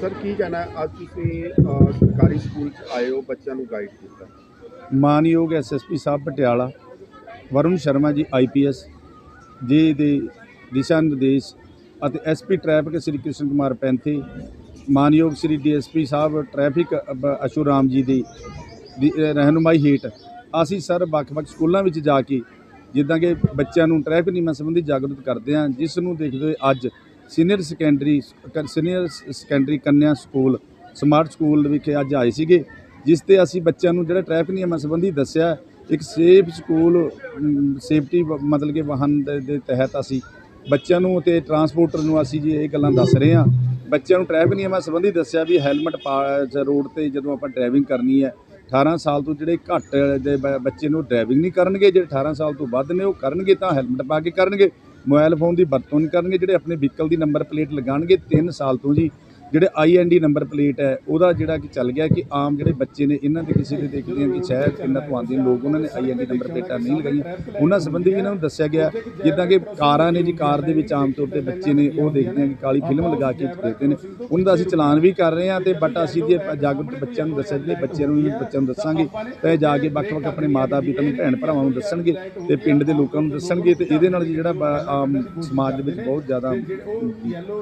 Sir ਕੀ ਕਹਿਣਾ ਹੈ? ਅੱਜ ਤੁਸੀਂ ਅ, ਸਰਕਾਰੀ ਸਕੂਲ ਚ ਆਏ ਹੋ ਬੱਚਿਆਂ ਨੂੰ ਗਾਈਡ ਕੀਤਾ ਮਾਨਯੋਗ ਐਸਐਸਪੀ ਸਾਹਿਬ ਪਟਿਆਲਾ ਵਰੁਣ ਸ਼ਰਮਾ ਜੀ ਆਈਪੀਐਸ ਜੀ ਦੇ ਦਿਸ਼ਾ ਨਿਰਦੇਸ਼ ਅਤੇ ਐਸਪੀ ਟ੍ਰੈਫਿਕ ਸ੍ਰੀ ਕ੍ਰਿਸ਼ਨ ਕੁਮਾਰ ਪੈਂਥੀ ਮਾਨਯੋਗ ਸ੍ਰੀ ਡੀਐਸਪੀ ਸਾਹਿਬ ਟ੍ਰੈਫਿਕ ਅਬ- ਅਸ਼ੂ ਰਾਮ ਜੀ ਦੀ ਦੀ, ਅ, ਰਹਿਨੁਮਾਈ ਹੇਠ ਅਸੀਂ ਸਰ ਵੱਖ-ਵੱਖ ਸਕੂਲਾਂ ਵਿੱਚ ਜਾ ਕੇ ਜਿੱਦਾਂ ਕਿ ਬੱਚਿਆਂ ਨੂੰ ਟ੍ਰੈਫਿਕ ਨਿਯਮਾਂ ਸੰਬੰਧੀ ਜਾਗਰੂਕ ਕਰਦੇ ਹਾਂ ਜਿਸ ਨੂੰ ਦੇਖਦੇ ਹੋਏ ਅੱਜ ਸੀਨੀਅਰ ਸੈਕੰਡਰੀ ਸੀਨੀਅਰ ਸੈਕੰਡਰੀ ਕੰਨਿਆ ਸਕੂਲ, ਸਮਾਰਟ ਸਕੂਲ ਵਿਖੇ ਅੱਜ ਆਏ ਸੀਗੇ, ਜਿਸ ਤੇ ਅਸੀਂ ਬੱਚਿਆਂ ਨੂੰ ਜਿਹੜਾ ਟ੍ਰੈਫਿਕ ਨਿਯਮਾਂ ਸੰਬੰਧੀ ਦੱਸਿਆ, ਇੱਕ ਸੇਫ ਸਕੂਲ ਸੇਫਟੀ ਮਤਲਬ ਕਿ ਵਾਹਨ ਦੇ ਦੇ ਤਹਿਤ ਅਸੀਂ ਬੱਚਿਆਂ ਨੂੰ ਤੇ ਟਰਾਂਸਪੋਰਟਰ ਨੂੰ ਅਸੀਂ ਜੀ ਇਹ ਗੱਲਾਂ ਦੱਸ ਰਹੇ ਹਾਂ। ਬੱਚਿਆਂ ਨੂੰ ਟ੍ਰੈਫਿਕ ਨਿਯਮਾਂ ਸੰਬੰਧੀ ਦੱਸਿਆ ਵੀ ਹੈਲਮਟ ਪਾ ਰੋਡ ਤੇ ਜਦੋਂ ਆਪਾਂ ਡਰਾਈਵਿੰਗ ਕਰਨੀ ਹੈ 18 ਸਾਲ ਤੋਂ ਜਿਹੜੇ ਘੱਟ ਦੇ ਬੱਚੇ ਨੂੰ ਡਰਾਈਵਿੰਗ ਨਹੀਂ ਕਰਨਗੇ, ਜਿਹੜੇ 18 ਸਾਲ ਤੋਂ ਵੱਧ ਨੇ ਉਹ ਕਰਨਗੇ ਤਾਂ ਹੈਲਮਟ ਪਾ ਕੇ ਕਰਨਗੇ। ਮੋਬਾਈਲ ਫੋਨ ਦੀ ਵਰਤੋਂ ਨਹੀਂ ਕਰਨਗੇ, ਜਿਹੜੇ ਆਪਣੇ ਵਹੀਕਲ ਦੀ ਨੰਬਰ ਪਲੇਟ ਲਗਾਉਣਗੇ 3 ਸਾਲ ਤੋਂ ਜੀ। ਜਿਹੜੇ ਆਈਐਨਡੀ ਨੰਬਰ ਪਲੇਟ ਹੈ, ਉਹਦਾ ਜਿਹੜਾ ਕਿ ਚੱਲ ਗਿਆ ਕਿ ਆਮ ਜਿਹੜੇ ਬੱਚੇ ਨੇ, ਇਹਨਾਂ ਦੇ ਕਿਸੇ ਦੇ ਦੇਖਦੇ ਆ ਕਿ ਸ਼ਹਿਰ ਪਿੰਡਾਂ ਤੋਂ ਆਉਂਦੇ ਨੇ ਲੋਕ, ਉਹਨਾਂ ਨੇ ਆਈਐਨਡੀ ਨੰਬਰ ਪਲੇਟਾਂ ਨਹੀਂ ਲਗਾਈਆਂ। ਉਹਨਾਂ ਸੰਬੰਧੀ ਵੀ ਇਹਨਾਂ ਨੂੰ ਦੱਸਿਆ ਗਿਆ, ਜਿੱਦਾਂ ਕਿ ਕਾਰਾਂ ਨੇ ਜੀ, ਕਾਰ ਦੇ ਵਿੱਚ ਆਮ ਤੌਰ ਤੇ ਬੱਚੇ ਨੇ, ਉਹ ਦੇਖਦੇ ਆ ਕਿ ਕਾਲੀ ਫਿਲਮ ਲਗਾ ਕੇ ਦੇਖਦੇ ਨੇ। ਉਹਨਾਂ ਦਾ ਅਸੀਂ ਚਲਾਨ ਵੀ ਕਰ ਰਹੇ ਹਾਂ ਤੇ ਬਟ ਅਸੀਂ ਜੇ ਜਾਗਰੂਕ ਬੱਚਿਆਂ ਨੂੰ ਦੱਸਿਆ ਜਿਹੜੇ ਬੱਚਿਆਂ ਨੂੰ ਵੀ ਬੱਚਿਆਂ ਨੂੰ ਦੱਸਾਂਗੇ, ਤੇ ਜਾ ਕੇ ਵੱਖ-ਵੱਖ ਆਪਣੇ ਮਾਤਾ ਪਿਤਾ ਨੂੰ, ਭੈਣ ਭਰਾਵਾਂ ਨੂੰ ਦੱਸਣਗੇ ਤੇ ਪਿੰਡ ਦੇ ਲੋਕਾਂ ਨੂੰ ਦੱਸਣਗੇ ਤੇ ਇਹਦੇ ਨਾਲ ਜੀ ਜਿਹੜਾ ਆਮ ਸਮਾਜ ਦੇ ਵਿੱਚ ਬਹੁਤ ਜ਼ਿਆਦਾ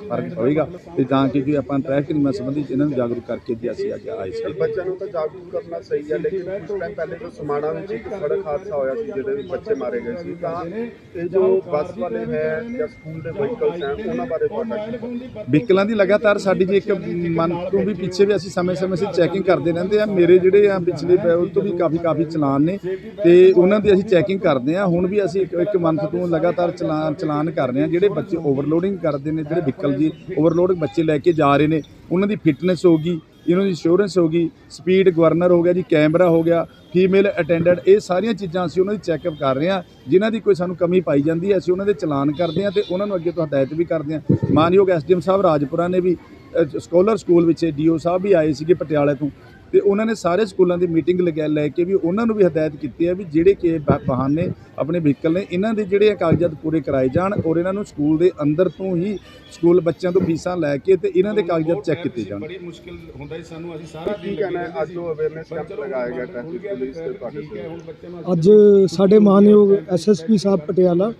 ਫ਼ਰਕ ਪਵੇਗਾ ਤੇ ਤਾਂ ਕਿ ਆਪਾਂ ਟ੍ਰੈਫਿਕ ਨਿਯਮਾਂ ਸੰਬੰਧੀ ਇਹਨਾਂ ਨੂੰ ਜਾਗਰੂਕ ਕਰਕੇ ਜੀ ਅਸੀਂ ਅੱਜ ਆਏ ਸੀ। ਬੱਚਿਆਂ ਨੂੰ ਤਾਂ ਜਾਗਰੂਕ ਕਰਨਾ ਸਹੀ ਹੈ ਲੇਕਿਨ ਕੁਝ ਟਾਈਮ ਪਹਿਲੇ ਜੋ ਸਮਾਣਾ ਵਿੱਚ ਇੱਕ ਸੜਕ ਹਾਦਸਾ ਹੋਇਆ ਸੀ ਜਿਹਦੇ ਵਿੱਚ ਬੱਚੇ ਮਾਰੇ ਗਏ ਸੀ ਤਾਂ ਇਹ ਜੋ ਬੱਸ ਵਾਲੇ ਹੈ ਜਾਂ ਸਕੂਲ ਦੇ ਵਹੀਕਲਸ ਹੈ ਉਹਨਾਂ ਬਾਰੇ ਕੀ ਵਹੀਕਲਾਂ ਦੀ ਲਗਾਤਾਰ ਸਾਡੀ ਜੀ ਇੱਕ ਮੰਥ ਤੋਂ ਵੀ ਪਿੱਛੇ ਵੀ ਅਸੀਂ ਸਮੇਂ-ਸਮੇਂ ਸਿਰ ਚੈਕਿੰਗ ਕਰਦੇ ਰਹਿੰਦੇ ਆ ਮੇਰੇ ਜਿਹੜੇ ਆ ਪਿਛਲੇ ਉਹ ਤੋਂ ਵੀ ਕਾਫੀ ਕਾਫੀ ਚਲਾਨ ਨੇ ਤੇ ਉਹਨਾਂ ਦੀ ਅਸੀਂ ਚੈਕਿੰਗ ਕਰਦੇ ਆ ਹੁਣ ਵੀ ਅਸੀਂ ਇੱਕ ਇੱਕ ਮੰਥ ਤੋਂ ਲਗਾਤਾਰ ਚਲਾਨ ਚਲਾਨ ਕਰ ਰਹੇ ਆ ਜਿਹੜੇ ਬੱਚੇ ਓਵਰਲੋਡਿੰਗ ਕਰਦੇ ਨੇ ਜਿਹੜੇ ਵਹੀਕਲ ਜੀ ਓਵਰਲੋਡ ਬੱਚੇ ਲੈ ਕੇ ਜਾ ਰਹੇ ਨੇ ਉਹਨਾਂ ਦੀ ਫਿਟਨੈਸ ਹੋਗੀ ਇਹਨਾਂ ਦੀ ਇੰਸ਼ੋਰੈਂਸ ਹੋਗੀ ਸਪੀਡ ਗਵਰਨਰ ਹੋ ਗਿਆ ਜੀ ਕੈਮਰਾ ਹੋ ਗਿਆ ਫੀਮੇਲ ਅਟੈਂਡੈਂਟ ਇਹ ਸਾਰੀਆਂ ਚੀਜ਼ਾਂ ਅਸੀਂ ਉਹਨਾਂ ਦੀ ਚੈੱਕਅਪ ਕਰ ਰਹੇ ਹਾਂ ਜਿਨ੍ਹਾਂ ਦੀ ਕੋਈ ਸਾਨੂੰ ਕਮੀ ਪਾਈ ਜਾਂਦੀ ਹੈ ਅਸੀਂ ਉਹਨਾਂ ਦੇ ਚਲਾਨ ਕਰਦੇ ਹਾਂ ਤੇ ਉਹਨਾਂ ਨੂੰ ਅੱਗੇ ਤੋਂ ਹਦਾਇਤ ਵੀ ਕਰਦੇ ਹਾਂ। ਮਾਨਯੋਗ ਐਸਡੀਐਮ ਸਾਹਿਬ ਰਾਜਪੁਰਾ ਨੇ ਵੀ ਅ, ਸਕਾਲਰ ਸਕੂਲ ਵਿੱਚ ਡੀਓ ਸਾਹਿਬ ਵੀ ਆਏ ਸੀਗੇ ਪਟਿਆਲੇ ਤੋਂ ਤੇ ਉਹਨਾਂ ਨੇ ਸਾਰੇ ਸਕੂਲਾਂ ਦੀ ਮੀਟਿੰਗ ਲਗਾ ਲੈ ਕੇ ਵੀ ਉਹਨਾਂ ਨੂੰ ਵੀ ਹਦਾਇਤ ਕੀਤੀ ਹੈ ਵੀ ਜਿਹੜੇ ਕਿ ਵਾਹਨ ਨੇ ਆਪਣੇ ਵਹੀਕਲ ਨੇ ਇਹਨਾਂ ਦੇ ਜਿਹੜੇ ਕਾਗਜ਼ਾਤ ਪੂਰੇ ਕਰਾਏ ਜਾਣ ਔਰ ਇਹਨਾਂ ਨੂੰ ਸਕੂਲ ਦੇ ਅੰਦਰ ਤੋਂ ਹੀ ਸਕੂਲ ਬੱਚਿਆਂ ਤੋਂ ਫੀਸਾਂ ਲੈ ਕੇ ਤੇ ਇਹਨਾਂ ਦੇ ਕਾਗਜ਼ਾਤ ਚੈੱਕ ਕੀਤੇ ਜਾਣ। ਬੜੀ ਮੁਸ਼ਕਿਲ ਹੁੰਦਾ ਹੀ ਸਾਨੂੰ ਅਸੀਂ ਸਾਰਾ ਕੀ ਕਹਿਣਾ ਹੈ? ਅੱਜ ਜੋ ਅਵੇਅਰਨੈਸ ਕੈਂਪ ਲਗਾਇਆ ਗਿਆ ਟ੍ਰੈਫਿਕ ਪੁਲਿਸ ਤੇ ਤੁਹਾਡੇ ਅੱਜ ਸਾਡੇ ਮਾਨਯੋਗ ਐਸਐਸਪੀ ਸਾਹਿਬ ਪਟਿਆਲਾ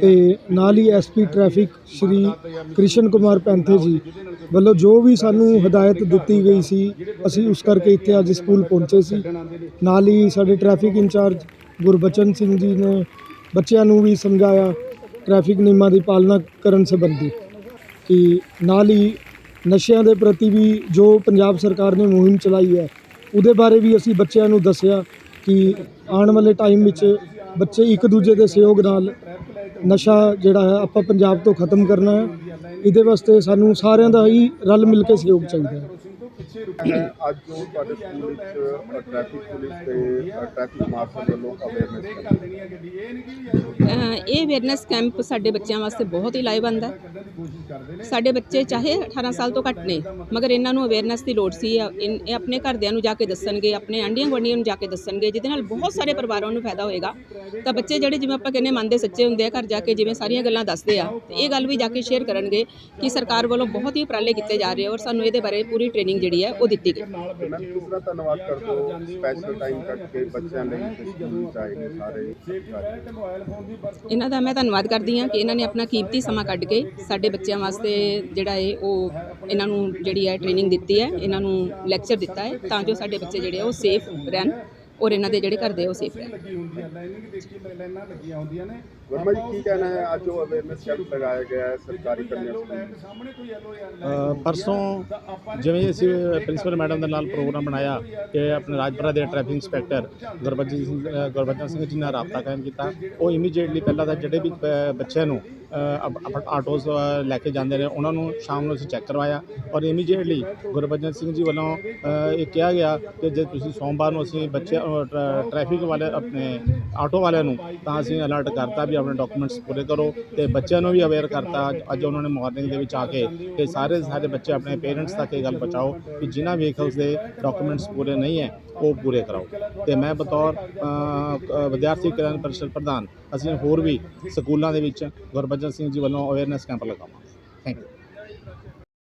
ਤੇ ਨਾਲ ਹੀ ਐਸਪੀ ਟ੍ਰੈਫਿਕ ਸ਼੍ਰੀ ਕ੍ਰਿਸ਼ਨ ਕੁਮਾਰ ਪੈਂਥੇ ਜੀ ਵੱਲੋਂ ਜੋ ਵੀ ਸਾਨੂੰ ਹਦਾਇਤ ਦਿੱਤੀ ਗਈ ਸੀ ਅਸੀਂ ਉਸ ਕਰਕੇ ਇੱਥੇ ਅੱਜ ਸਕੂਲ ਪਹੁੰਚੇ ਸੀ। ਨਾਲ ਹੀ ਸਾਡੇ ਟ੍ਰੈਫਿਕ ਇੰਚਾਰਜ ਗੁਰਬਚਨ ਸਿੰਘ ਜੀ ਨੇ ਬੱਚਿਆਂ ਨੂੰ ਵੀ ਸਮਝਾਇਆ ਟ੍ਰੈਫਿਕ ਨਿਯਮਾਂ ਦੀ ਪਾਲਣਾ ਕਰਨ ਸੰਬੰਧੀ ਕਿ ਨਾਲ ਹੀ ਨਸ਼ਿਆਂ ਦੇ ਪ੍ਰਤੀ ਵੀ ਜੋ ਪੰਜਾਬ ਸਰਕਾਰ ਨੇ ਮੁਹਿੰਮ ਚਲਾਈ ਹੈ, ਉਹਦੇ ਬਾਰੇ ਵੀ ਅਸੀਂ ਬੱਚਿਆਂ ਨੂੰ ਦੱਸਿਆ ਕਿ ਆਉਣ ਵਾਲੇ ਟਾਈਮ ਵਿੱਚ ਬੱਚੇ ਇੱਕ ਦੂਜੇ ਦੇ ਸਹਿਯੋਗ ਨਾਲ ਨਸ਼ਾ ਜਿਹੜਾ ਹੈ, ਆਪਾਂ ਪੰਜਾਬ ਤੋਂ ਖਤਮ ਕਰਨਾ ਹੈ। ਇਹਦੇ ਵਾਸਤੇ ਸਾਨੂੰ ਸਾਰਿਆਂ ਦਾ ਹੀ ਰਲ ਮਿਲ ਕੇ ਸਹਿਯੋਗ ਚਾਹੀਦਾ ਹੈ। ਹੈ ਅੱਜ ਜੋ ਤੁਹਾਡੇ ਸਕੂਲ ਵਿੱਚ ਟ੍ਰੈਫਿਕ ਪੁਲਿਸ ਤੇ ਟ੍ਰੈਫਿਕ ਮਾਰਸ਼ਲ ਵੱਲੋਂ ਅਵੇਅਰਨੈਸ ਇਹ ਅਵੇਅਰਨੈਸ ਕੈਂਪ ਸਾਡੇ ਬੱਚਿਆਂ ਵਾਸਤੇ ਬਹੁਤ ਹੀ ਲਾਹੇਵੰਦ ਹੈ। ਸਾਡੇ ਬੱਚੇ ਚਾਹੇ 18 ਸਾਲ ਤੋਂ ਘੱਟ ਨੇ, ਮਗਰ ਇਹਨਾਂ ਨੂੰ ਅਵੇਅਰਨੈਸ ਦੀ ਲੋੜ ਸੀ। ਇਹ ਆਪਣੇ ਘਰਦਿਆਂ ਨੂੰ ਜਾ ਕੇ ਦੱਸਣਗੇ, ਆਪਣੇ ਆਂਢੀਆਂ ਗੁਆਂਢੀਆਂ ਨੂੰ ਜਾ ਕੇ ਦੱਸਣਗੇ, ਜਿਹਦੇ ਨਾਲ ਬਹੁਤ ਸਾਰੇ ਪਰਿਵਾਰਾਂ ਨੂੰ ਫਾਇਦਾ ਹੋਏਗਾ। ਤਾਂ ਬੱਚੇ ਜਿਹੜੇ, ਜਿਵੇਂ ਆਪਾਂ ਕਹਿੰਦੇ ਮੰਨਦੇ ਸੱਚੇ ਹੁੰਦੇ ਆ, ਘਰ ਜਾ ਕੇ ਜਿਵੇਂ ਸਾਰੀਆਂ ਗੱਲਾਂ ਦੱਸਦੇ ਆ, ਤੇ ਇਹ ਗੱਲ ਵੀ ਜਾ ਕੇ ਸ਼ੇਅਰ ਕਰਨਗੇ ਕਿ ਸਰਕਾਰ ਵੱਲੋਂ ਬਹੁਤ ਹੀ ਉਪਰਾਲੇ ਕੀਤੇ ਜਾ ਰਹੇ ਔਰ ਸਾਨੂੰ ਇਹਦੇ ਬਾਰੇ ਪੂਰੀ ਟ੍ਰੇਨਿੰਗ ਜਿਹੜੀ ਹੈ ਉਹ ਦਿੱਤੀ ਗਈ। ਮੈਂ ਦੂਸਰਾ ਧੰਨਵਾਦ ਕਰਦਾ ਹਾਂ? ਸਪੈਸ਼ਲ ਟਾਈਮ ਕੱਢ ਕੇ ਬੱਚਿਆਂ ਲਈ ਤੇ ਸਕੂਲ ਚ ਆਏ ਨੇ ਸਾਰੇ ਇਹਨਾਂ ਦਾ ਮੈਂ ਧੰਨਵਾਦ ਕਰਦੀ ਹਾਂ ਕਿ ਇਹਨਾਂ ਨੇ ਆਪਣਾ ਕੀਮਤੀ ਸਮਾਂ ਕੱਢ ਕੇ ਸਾਡੇ ਬੱਚਿਆਂ ਵਾਸਤੇ ਜਿਹੜਾ ਹੈ ਉਹ ਇਹਨਾਂ ਨੂੰ ਜਿਹੜੀ ਹੈ ਟ੍ਰੇਨਿੰਗ ਦਿੱਤੀ ਹੈ ਇਹਨਾਂ ਨੂੰ ਲੈਕਚਰ ਦਿੱਤਾ ਹੈ ਤਾਂ ਜੋ ਸਾਡੇ ਬੱਚੇ ਜਿਹੜੇ ਆ ਉਹ ਸੇਫ ਰਹਿਣ। ਔਰ ਇਹਨਾਂ ਦੇ ਜਿਹੜੇ ਘਰ ਦੇ ਉਹ ਸੇਫ ਰਹਿਣ। ਵਰਮਾ ਜੀ ਕੀ ਕਹਿਣਾ ਹੈ? ਅੱਜ ਜੋ ਅਵੇਅਰਨੈਸ ਕੈਂਪ ਲਗਾਇਆ ਗਿਆ ਹੈ ਸਰਕਾਰੀ ਕੰਨਿਆ ਸਕੂਲ ਅ, ਪਰਸੋਂ ਜਿਵੇਂ ਅਸੀਂ ਪ੍ਰਿੰਸੀਪਲ ਮੈਡਮ ਦੇ ਨਾਲ ਪ੍ਰੋਗਰਾਮ ਬਣਾਇਆ ਕਿ ਆਪਣੇ ਰਾਜਪੁਰਾ ਦੇ ਟ੍ਰੈਫਿਕ ਇੰਸਪੈਕਟਰ ਗੁਰਬਚਨ ਸਿੰਘ ਗੁਰਬਚਨ ਸਿੰਘ ਜੀ ਨਾਲ ਰਾਬਤਾ ਕਾਇਮ ਕੀਤਾ। ਉਹ ਇਮੀਡੀਏਟਲੀ ਪਹਿਲਾਂ ਤਾਂ ਜਿਹੜੇ ਵੀ ਬੱਚਿਆਂ ਨੂੰ ਆਟੋਸ ਲੈ ਕੇ ਜਾਂਦੇ ਨੇ ਉਹਨਾਂ ਨੂੰ ਸ਼ਾਮ ਨੂੰ ਅਸੀਂ ਚੈੱਕ ਕਰਵਾਇਆ ਔਰ ਇਮੀਡੀਏਟਲੀ ਗੁਰਬਚਨ ਸਿੰਘ ਜੀ ਵੱਲੋਂ ਇਹ ਕਿਹਾ ਗਿਆ ਕਿ ਜੇ ਤੁਸੀਂ ਸੋਮਵਾਰ ਨੂੰ ਅਸੀਂ ਬੱਚੇ ਅ, ਟ੍ਰੈ- ਟ੍ਰੈਫਿਕ ਵਾਲੇ ਆਪਣੇ ਆਟੋ ਵਾਲਿਆਂ ਨੂੰ ਤਾਂ ਅਸੀਂ ਅਲਰਟ ਕਰਤਾ ਵੀ ਆਪਣੇ ਡਾਕੂਮੈਂਟਸ ਪੂਰੇ ਕਰੋ ਤੇ ਬੱਚਿਆਂ ਨੂੰ ਵੀ ਅਵੇਅਰ ਕਰਤਾ। ਅੱਜ- ਅੱਜ ਉਹਨਾਂ ਨੇ ਮਾਰਨਿੰਗ ਦੇ ਵਿੱਚ ਆ ਕੇ ਕਿ ਸਾਰੇ ਸਾਰੇ ਬੱਚੇ ਆਪਣੇ ਪੇਰੈਂਟਸ ਤੱਕ ਇਹ ਗੱਲ ਪਹੁੰਚਾਓ ਕਿ ਜਿਨ੍ਹਾਂ ਵਹੀਕਲਸ ਦੇ ਡਾਕੂਮੈਂਟਸ ਪੂਰੇ ਨਹੀਂ ਹੈ ਉਹ ਪੂਰੇ ਕਰਾਓ। ਤੇ ਮੈਂ ਬਤੌਰ ਵਿਦਿਆਰਥੀ ਕਲਿਆਣ ਪਰਿਸ਼ਦ ਪ੍ਰਧਾਨ, ਅਸੀਂ ਹੋਰ ਵੀ ਸਕੂਲਾਂ ਦੇ ਵਿੱਚ ਗੁਰਬਚਨ ਸਿੰਘ ਜੀ ਵੱਲੋਂ ਅਵੇਅਰਨੈਸ ਕੈਂਪ ਲਗਾਵਾਂਗੇ। Thank you